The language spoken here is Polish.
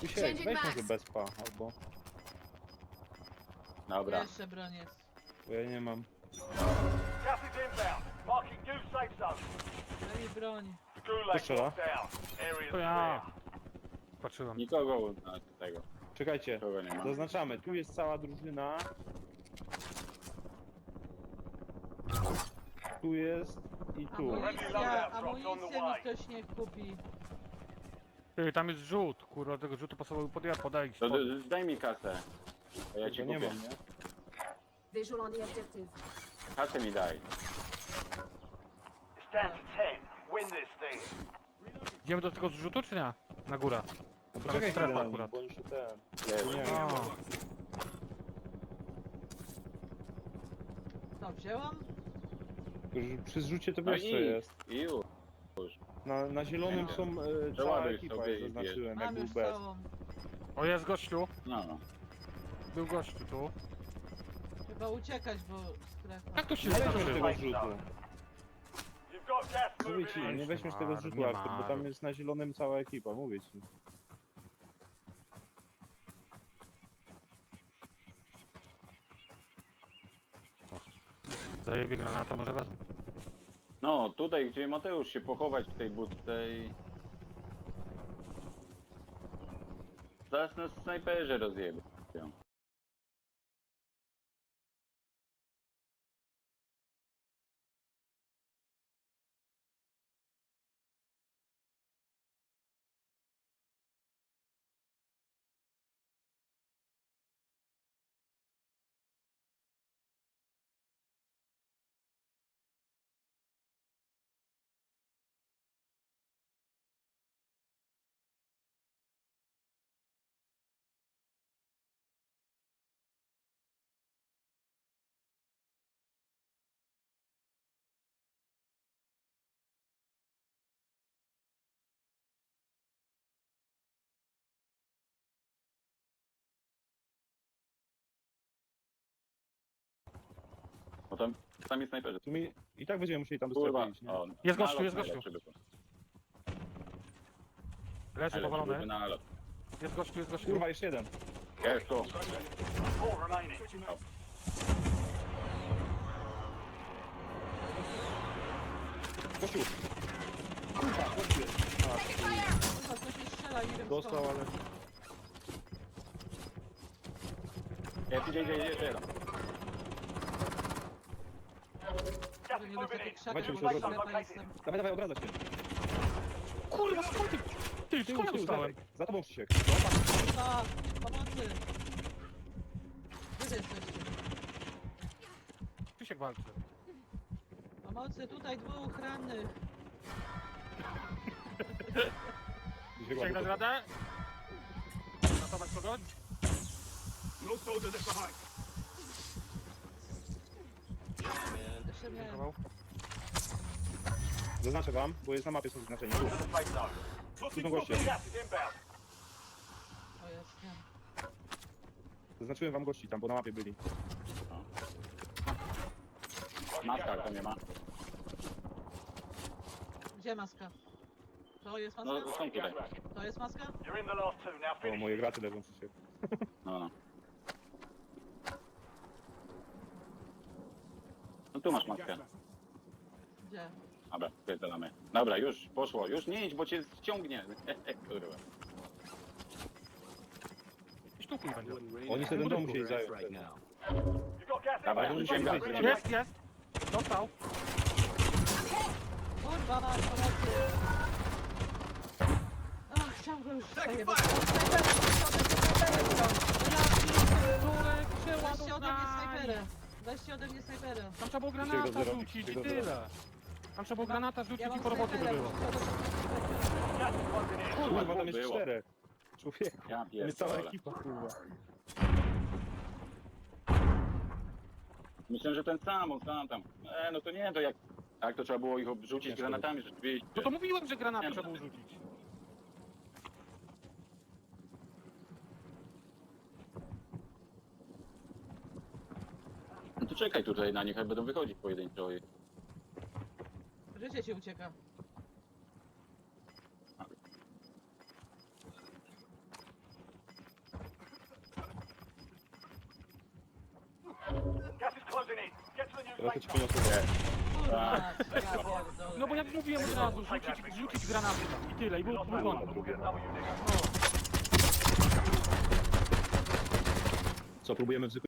Tu się, Changing weź może bezpa, albo... Dobra. Jeszcze broń jest. Bo ja nie mam. Gas is inbound. Marking new safe zone. Daj mi broń. Gulag down. Area's To ja. Patrzyłem. Nikogo na tego. Czekajcie, Nikogo nie ma. zaznaczamy. Tu jest cała drużyna. Tu jest i tu. Amunicja, amunicję mi ktoś nie kupi. Ty, tam jest rzut, kurwa, tego rzutu pasował pod ja podaj. To d- daj mi kasę. A ja ci Tego nie kupię. mam, nie? Visual on the objective. Kasę mi daj. To 10. Win this thing. Idziemy do tego zrzutu, czy nie? Na górę. Tam poczekaj jest chwilę strefa nich, akurat. bo oni się ten... Jest. Nie No, wzięłam? Już Przy zrzucie to No wiesz co i- jest. I już. Na, na zielonym są e, To cała ekipa, sobie jak zaznaczyłem, jak Mam był już bez. całą. o jest gościu, No, no. był gościu tu. Chyba uciekać, bo strefa. Jak to się Nie weźmiesz tego zrzutu. You've got gas Mówię moving ci, in. nie weźmiesz tego nie Artur, bo tam jest na zielonym cała ekipa, mówię ci. Zajebie granata, może wezmę. No, tutaj gdzie Mateusz się pochować w tej budce i... Zaraz nas snajperzy rozjebią. Bo tam, tam jest snajperzy. Tu mi, I tak będziemy musieli tam do Kurwa, strefy iść, nie? o, Jest gościu, nalot jest gościu. najlepszy by był. Leży Najlepszy byłby powalony. nalot. Jest gościu, jest gościu. Kurwa, jeszcze jeden. Jest tu. Four remaining. Kurwa, gościu jest. A, Kurwa, ktoś mi strzela, nie wiem dostał, ale... Jest, idzie, idzie, idzie, idzie. Gas Że nie w jakich in. krzakach, Dawajcie, bo musimy strefa zobaczyć. jestem. Dawaj, dawaj, obraca się. Kurwa, skąd ty? Ty, Tył, skąd tył, dostałem? dawaj. Za tobą Krzysiek. Kurwa, pomocy! Gdzie wy jesteście? Krzysiek walczy. Pomocy, tutaj dwóch rannych. Krzysiek dasz radę? Ratować kogoś? Jeszcze nie. Kawał. Zaznaczę wam, bo jest na mapie są zaznaczeni. Tu, są goście. Gas is inbound. O jest. Zaznaczyłem wam gości tam, bo na mapie byli. Maska to nie ma. Gdzie maska? To jest maska? No, są tutaj. To jest maska? You're in the last two. Now O, finish. moje graty leżą Krzysiek. No, no. No tu masz maskę. Gdzie? Dobra, pierdolamy. Dobra, już, poszło. Już nie idź, bo cię ściągnie. Kurwa. Gdzieś tu chuj będzie. Oni sobie ten dom musieli zająć. Dawaj, inbound. sięgaj, Safe sięgaj. Jest, jest! Dostał! Kurwa, masz pomocy! Ach, chciałam go już zajebać. Weźcie ode mnie snajperę. Weźcie ode mnie snajperę. Tam trzeba było granata rzucić i tyle. Tam trzeba było granata rzucić i po robocie by snajperę. było. In. Kurwa, tam jest było. czterech. Człowieku, Ja tam jest cała pierdolę. ekipa, kurwa. Myślę, że ten sam, on sam tam. E, no to nie, to jak... Jak to trzeba było ich obrzucić granatami rzeczywiście. No to mówiłem, że granatę no. trzeba było rzucić. czekaj tutaj na nich, będą wychodzić pojedynczo. i- Życie ci ucieka. Trochę ci poniosło. Kurwa. Tak. No bo ja mówiłem od razu, rzucić, rzucić granaty i tyle, i było Lost. Co, próbujemy w zwykłym